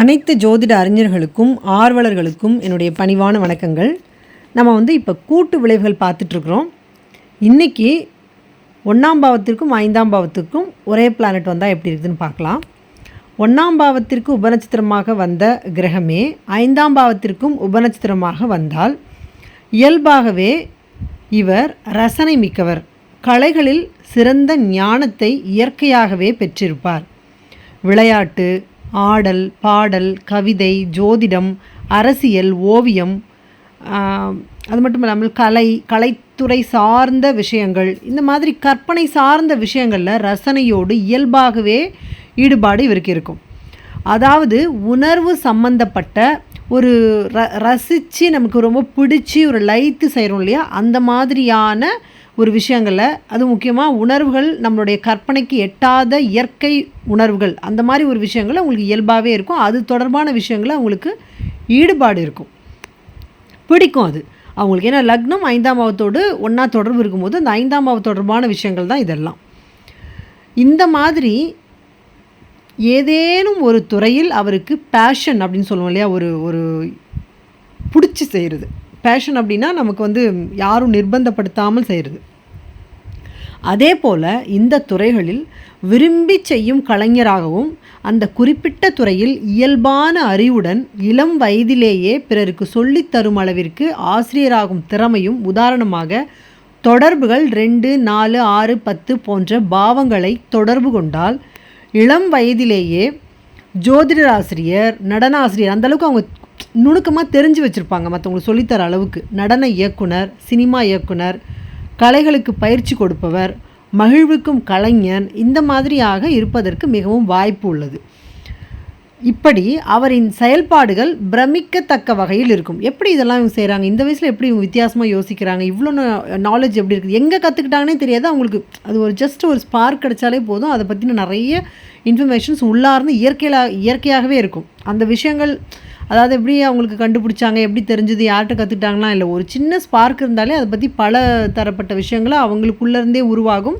அனைத்து ஜோதிட அறிஞர்களுக்கும் ஆர்வலர்களுக்கும் என்னுடைய பணிவான வணக்கங்கள். நம்ம வந்து இப்போ கூட்டு விளைவுகள் பார்த்துட்ருக்குறோம். இன்றைக்கி ஒன்றாம் பாவத்திற்கும் ஐந்தாம் பாவத்திற்கும் ஒரே பிளானட் வந்தால் எப்படி இருக்குதுன்னு பார்க்கலாம். ஒன்றாம் பாவத்திற்கு உபநட்சத்திரமாக வந்த கிரகமே ஐந்தாம் பாவத்திற்கும் உபநட்சத்திரமாக வந்தால் இயல்பாகவே இவர் ரசனை மிக்கவர். கலைகளில் சிறந்த ஞானத்தை இயற்கையாகவே பெற்றிருப்பார். விளையாட்டு ஆடல் பாடல் கவிதை ஜோதிடம் அரசியல் ஓவியம் அது மட்டும் இல்லாமல் கலை கலைத்துறை சார்ந்த விஷயங்கள். இந்த மாதிரி கற்பனை சார்ந்த விஷயங்களில் ரசனையோடு இயல்பாகவே ஈடுபாடு இவருக்கு இருக்கும் அதாவது உணர்வு சம்பந்தப்பட்ட ஒரு ர ரசித்து நமக்கு ரொம்ப பிடிச்சி ஒரு லைத்து செய்கிறோம் இல்லையா? அந்த மாதிரியான ஒரு விஷயங்களில் அது முக்கியமாக உணர்வுகள் நம்மளுடைய கற்பனைக்கு எட்டாத இயற்கை உணர்வுகள். அந்த மாதிரி ஒரு விஷயங்கள் அவங்களுக்கு இயல்பாகவே இருக்கும். அது தொடர்பான விஷயங்களை அவங்களுக்கு ஈடுபாடு இருக்கும். பிடிக்கும் அது. அவங்களுக்கு ஏன்னா லக்னம் ஐந்தாம் பாவத்தோடு ஒன்றா தொடர்பு இருக்கும்போது அந்த ஐந்தாம் பாவ தொடர்பான விஷயங்கள் தான் இதெல்லாம். இந்த மாதிரி ஏதேனும் ஒரு துறையில் அவருக்கு பேஷன் அப்படின்னு சொல்லுவோம் இல்லையா? ஒரு ஒரு பிடிச்சி செய்கிறது பேஷன் அப்படின்னா நமக்கு வந்து யாரும் நிர்பந்தப்படுத்தாமல் செய்கிறது அதே போல் இந்த துறைகளில் விரும்பி செய்யும் கலைஞராகவும் அந்த குறிப்பிட்ட துறையில் இயல்பான அறிவுடன் இளம் வயதிலேயே பிறருக்கு சொல்லித் தரும் அளவிற்கு ஆசிரியராகும் திறமையும் உதாரணமாக தொடர்புகள் ரெண்டு நாலு ஆறு பத்து போன்ற பாவங்களை தொடர்பு கொண்டால் இளம் வயதிலேயே ஜோதிடராசிரியர் நடன ஆசிரியர் அந்தளவுக்கு அவங்க நுணுக்கமாக தெரிஞ்சு வச்சுருப்பாங்க மற்றவங்களுக்கு சொல்லித்தர அளவுக்கு. நடன இயக்குனர் சினிமா இயக்குனர் கலைகளுக்கு பயிற்சி கொடுப்பவர் மகிழ்விக்கும் கலைஞன் இந்த மாதிரியாக இருப்பதற்கு மிகவும் வாய்ப்பு உள்ளது. இப்படி அவரின் செயல்பாடுகள் பிரமிக்கத்தக்க வகையில் இருக்கும். எப்படி இதெல்லாம் இவங்க செய்கிறாங்க இந்த வயசில் எப்படி இவங்க வித்தியாசமாக யோசிக்கிறாங்க? இவ்வளோ நாலேஜ் எப்படி இருக்குது? எங்கே கற்றுக்கிட்டாங்கன்னே தெரியாது. அவங்களுக்கு அது ஒரு ஜஸ்ட் ஒரு ஸ்பார்க் கிடைச்சாலே போதும். அதை பற்றின நிறைய இன்ஃபர்மேஷன்ஸ் உள்ளார்ந்து இயற்கையில இயற்கையாகவே இருக்கும். அந்த விஷயங்கள் அதாவது எப்படி அவங்களுக்கு கண்டுபிடிச்சாங்க எப்படி தெரிஞ்சது யார்கிட்ட கற்றுக்கிட்டாங்கலாம் இல்லை ஒரு சின்ன ஸ்பார்க் இருந்தாலே அதை பற்றி பல தரப்பட்ட விஷயங்களை அவங்களுக்குள்ளேருந்தே உருவாகும்.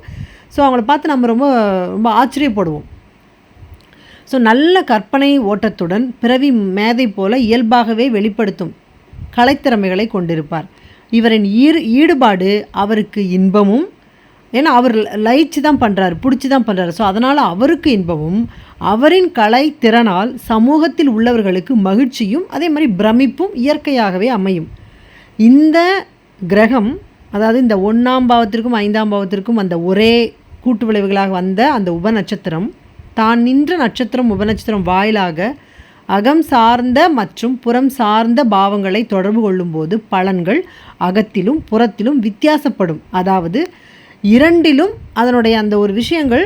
ஸோ அவங்கள பார்த்து நம்ம ரொம்ப ரொம்ப ஆச்சரியப்படுவோம். ஸோ நல்ல கற்பனை ஓட்டத்துடன் பிறவி மேதை போல இயல்பாகவே வெளிப்படுத்தும் கலைத்திறமைகளை கொண்டிருப்பார். இவரின் ஈடு ஈடுபாடு அவருக்கு இன்பமும் ஏன்னா அவர் லயிச்சு தான் பண்ணுறாரு பிடிச்சி தான் பண்ணுறாரு ஸோ அதனால் அவருக்கு இன்பமும் அவரின் கலை திறனால் சமூகத்தில் உள்ளவர்களுக்கு மகிழ்ச்சியும் அதே மாதிரி பிரமிப்பும் இயற்கையாகவே அமையும். இந்த கிரகம் அதாவது இந்த ஒன்றாம் பாவத்திற்கும் ஐந்தாம் பாவத்திற்கும் அந்த ஒரே கூட்டு விளைவுகளாக வந்த அந்த உப நட்சத்திரம் தான் நின்ற நட்சத்திரம் உபநட்சத்திரம் வாயிலாக அகம் சார்ந்த மற்றும் புறம் சார்ந்த பாவங்களை தொடர்பு கொள்ளும்போது பலன்கள் அகத்திலும் புறத்திலும் வித்தியாசப்படும். அதாவது இரண்டிலும் அதனுடைய அந்த ஒரு விஷயங்கள்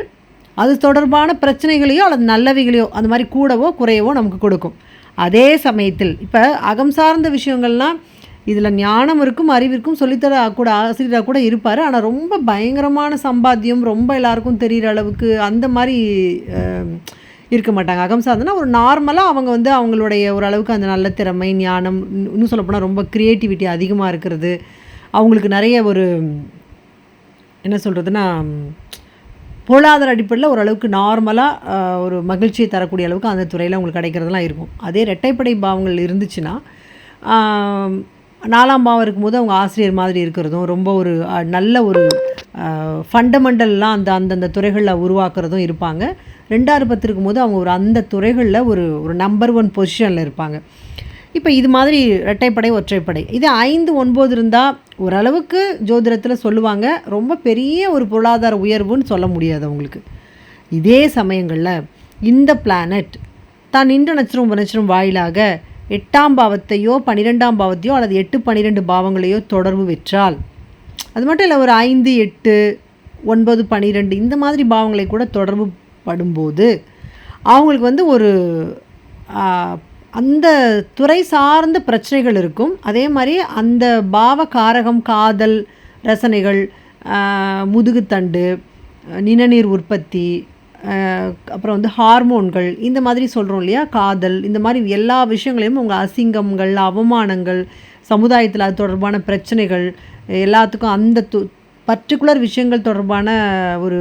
அது தொடர்பான பிரச்சனைகளையோ அல்லது நல்லவைகளையோ அந்த மாதிரி கூடவோ குறையவோ நமக்கு கொடுக்கும். அதே சமயத்தில் இப்போ அகம் சார்ந்த விஷயங்கள்லாம் இதில் ஞானம் இருக்கும் அறிவிற்கும் சொல்லித்தர கூட ஆசிரியராக கூட இருப்பார். ஆனால் ரொம்ப பயங்கரமான சம்பாத்தியம் ரொம்ப எல்லாருக்கும் தெரிகிற அளவுக்கு அந்த மாதிரி இருக்க மாட்டாங்க. அகம் சார்ந்தனா ஒரு நார்மலாக அவங்க வந்து அவங்களுடைய ஓரளவுக்கு அந்த நல்ல திறமை ஞானம் இன்னும் இன்னும் சொல்லப்போனால் ரொம்ப க்ரியேட்டிவிட்டி அதிகமாக இருக்கிறது. அவங்களுக்கு நிறைய ஒரு என்ன சொல்கிறதுனா பொருளாதார அடிப்படையில் ஓரளவுக்கு நார்மலாக ஒரு மகிழ்ச்சியை தரக்கூடிய அளவுக்கு அந்த துறையில் உங்களுக்கு கிடைக்கிறதுலாம் இருக்கும். அதே ரெட்டைப்படை பாவங்கள் இருந்துச்சுன்னா நாலாம் பாவம் இருக்கும்போது அவங்க ஆசிரியர் மாதிரி இருக்கிறதும் ரொம்ப ஒரு நல்ல ஒரு ஃபண்டமெண்டல்லாம் அந்த அந்தந்த துறைகளில் உருவாக்குறதும் இருப்பாங்க. ரெண்டாறு பத்து இருக்கும்போது அவங்க ஒரு அந்த துறைகளில் ஒரு ஒரு நம்பர் ஒன் பொசிஷனில் இருப்பாங்க. இப்போ இது மாதிரி இரட்டைப்படை ஒற்றைப்படை. இது ஐந்து ஒன்பது இருந்தால் ஓரளவுக்கு ஜோதிடத்தில் சொல்லுவாங்க. ரொம்ப பெரிய ஒரு பொருளாதார உயர்வுன்னு சொல்ல முடியாது அவங்களுக்கு. இதே சமயங்களில் இந்த பிளானட் தான் நின்ற நட்சத்திரம் நட்சத்திரம் வாயிலாக எட்டாம் பாவத்தையோ பன்னிரெண்டாம் பாவத்தையோ அல்லது எட்டு பன்னிரெண்டு பாவங்களையோ தொடர்பு பெற்றால் அது மட்டும் இல்லை ஒரு ஐந்து எட்டு ஒன்பது பன்னிரெண்டு இந்த மாதிரி பாவங்களை கூட தொடர்பு படும்போது அவங்களுக்கு வந்து ஒரு அந்த துறை சார்ந்த பிரச்சனைகள் இருக்கும். அதே மாதிரி அந்த பாவ காரகம் காதல் ரசனைகள் முதுகுத்தண்டு நிணநீர் உற்பத்தி அப்புறம் வந்து ஹார்மோன்கள் இந்த மாதிரி சொல்கிறோம் இல்லையா? காதல் இந்த மாதிரி எல்லா விஷயங்களையும் உங்கள் அசிங்கங்கள் அவமானங்கள் சமுதாயத்தில் அது தொடர்பான பிரச்சனைகள் எல்லாத்துக்கும் அந்த து பர்டிகுலர் விஷயங்கள் தொடர்பான ஒரு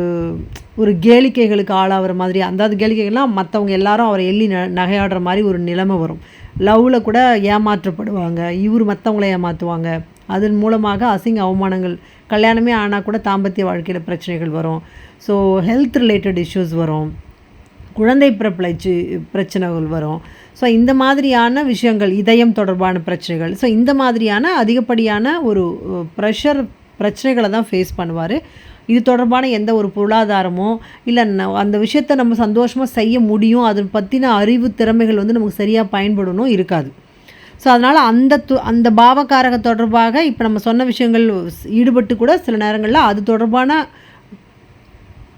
ஒரு கேளிக்கைகளுக்கு ஆளாகிற மாதிரி அதாவது கேளிக்கைகள்லாம் மற்றவங்க எல்லாரும் அவரை எள்ளி ந நகையாடுற மாதிரி ஒரு நிலைமை வரும். லவ்வில் கூட ஏமாற்றப்படுவாங்க இவர் மற்றவங்கள ஏமாற்றுவாங்க அதன் மூலமாக அசிங்க அவமானங்கள் கல்யாணமே ஆனால் கூட தாம்பத்திய வாழ்க்கையில் பிரச்சனைகள் வரும். ஸோ ஹெல்த் ரிலேட்டட் இஷ்யூஸ் வரும். குழந்தை பிறப்பிழைச்சு பிரச்சனைகள் வரும். ஸோ இந்த மாதிரியான விஷயங்கள் இதயம் தொடர்பான பிரச்சனைகள். ஸோ இந்த மாதிரியான அதிகப்படியான ஒரு ப்ரெஷர் பிரச்சனைகளை தான் ஃபேஸ் பண்ணுவார். இது தொடர்பான எந்த ஒரு பொருளாதாரமோ இல்லை அந்த விஷயத்தை நம்ம சந்தோஷமாக செய்ய முடியும் அதை பற்றின அறிவு திறமைகள் வந்து நமக்கு சரியாக பயன்படணும் இருக்காது. ஸோ அதனால் அந்த து அந்த பாவகாரக தொடர்பாக இப்போ நம்ம சொன்ன விஷயங்கள் ஈடுபட்டு கூட சில நேரங்களில் அது தொடர்பான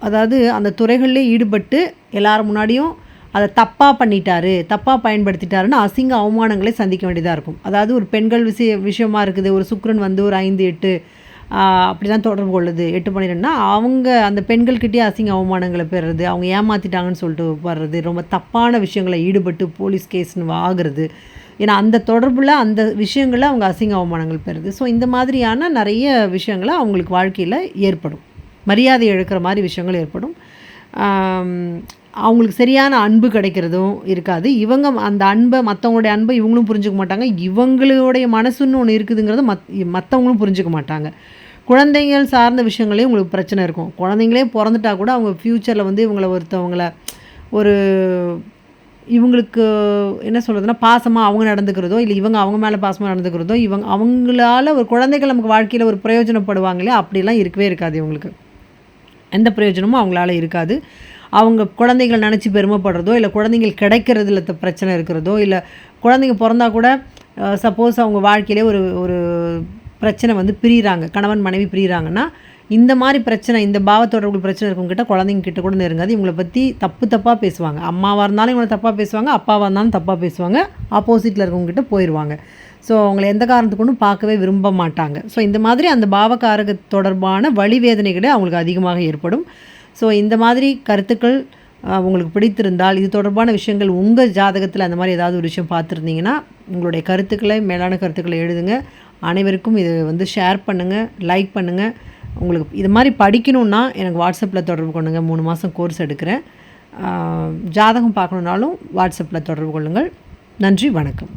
அதாவது அந்த துறைகளிலே ஈடுபட்டு எல்லார் முன்னாடியும் அதை தப்பாக பண்ணிட்டாரு தப்பாக பயன்படுத்திட்டாருன்னு அசிங்க அவமானங்களை சந்திக்க வேண்டியதாக இருக்கும். அதாவது ஒரு பெண்கள் விஷய விஷயமா இருக்குது ஒரு சுக்ரன் வந்து ஒரு ஐந்து எட்டு அப்படி தான் தொடர்பு கொள்ளுது. எட்டு பன்னிரெண்டுனா அவங்க அந்த பெண்கள்கிட்டயே அசிங்க அவமானங்களை பெறுறது அவங்க ஏமாற்றிட்டாங்கன்னு சொல்லிட்டு வர்றது ரொம்ப தப்பான விஷயங்களை ஈடுபட்டு போலீஸ் கேஸ்னு ஆகுறது. ஏன்னா அந்த தொடர்பில் அந்த விஷயங்களில் அவங்க அசிங்க அவமானங்கள் பெறுது. ஸோ இந்த மாதிரியான நிறைய விஷயங்களை அவங்களுக்கு வாழ்க்கையில் ஏற்படும். மரியாதை இழக்கிற மாதிரி விஷயங்கள் ஏற்படும். அவங்களுக்கு சரியான அன்பு கிடைக்கிறதும் இருக்காது. இவங்க அந்த அன்பை மற்றவங்களுடைய அன்பை இவங்களும் புரிஞ்சுக்க மாட்டாங்க. இவங்களுடைய மனசுன்னு ஒன்று இருக்குதுங்கிறத மத் மற்றவங்களும் புரிஞ்சுக்க மாட்டாங்க. குழந்தைகள் சார்ந்த விஷயங்களே உங்களுக்கு பிரச்சனை இருக்கும். குழந்தைங்களே பிறந்துட்டா கூட அவங்க ஃப்யூச்சரில் வந்து இவங்களை ஒருத்தவங்கள ஒரு இவங்களுக்கு என்ன சொல்கிறதுனா பாசமாக அவங்க நடந்துக்கிறதோ இல்லை இவங்க அவங்க மேலே பாசமாக நடந்துக்கிறதோ இவங்க அவங்களால ஒரு குழந்தைகள் நமக்கு வாழ்க்கையில் ஒரு பிரயோஜனப்படுவாங்களே அப்படிலாம் இருக்கவே இருக்காது இவங்களுக்கு. எந்த பிரயோஜனமும் அவங்களால இருக்காது. அவங்க குழந்தைகள் நினச்சி பெருமைப்படுறதோ இல்லை குழந்தைங்கள் கிடைக்கிறதுல பிரச்சனை இருக்கிறதோ இல்லை குழந்தைங்க பிறந்தா கூட சப்போஸ் அவங்க வாழ்க்கையிலே ஒரு ஒரு பிரச்சனை வந்து பிரிகிறாங்க கணவன் மனைவி பிரிகிறாங்கன்னா இந்த மாதிரி பிரச்சனை இந்த பாவத்தோட பிரச்சனை இருக்கவங்ககிட்ட குழந்தைங்க கிட்ட கூட நெருங்காது இவங்களை பற்றி தப்பு தப்பாக பேசுவாங்க. அம்மாவாக இருந்தாலும் இவங்களை தப்பாக பேசுவாங்க அப்பாவாக இருந்தாலும் தப்பாக பேசுவாங்க ஆப்போசிட்டில் இருக்கவங்ககிட்ட போயிடுவாங்க ஸோ அவங்களை எந்த காரணத்துக்கு ஒன்றும் பார்க்கவே விரும்ப மாட்டாங்க. ஸோ இந்த மாதிரி அந்த பாவகாரக தொடர்பான வழிவேதனைகளே அவங்களுக்கு அதிகமாக ஏற்படும். ஸோ இந்த மாதிரி கருத்துக்கள் உங்களுக்கு பிடித்திருந்தால் இது தொடர்பான விஷயங்கள் உங்கள் ஜாதகத்தில் அந்த மாதிரி ஏதாவது ஒரு விஷயம் பார்த்துருந்தீங்கன்னா உங்களுடைய கருத்துக்களை மேலான கருத்துக்களை எழுதுங்க. அனைவருக்கும் இது வந்து ஷேர் பண்ணுங்கள் லைக் பண்ணுங்கள் உங்களுக்கு இது மாதிரி படிக்கணுன்னா எனக்கு வாட்ஸ்அப்பில் தொடர்பு கொள்ளுங்கள் மூணு மாதம் கோர்ஸ் எடுக்கிறேன். ஜாதகம் பார்க்கணுன்னாலும் வாட்ஸ்அப்பில் தொடர்பு கொள்ளுங்கள். நன்றி வணக்கம்.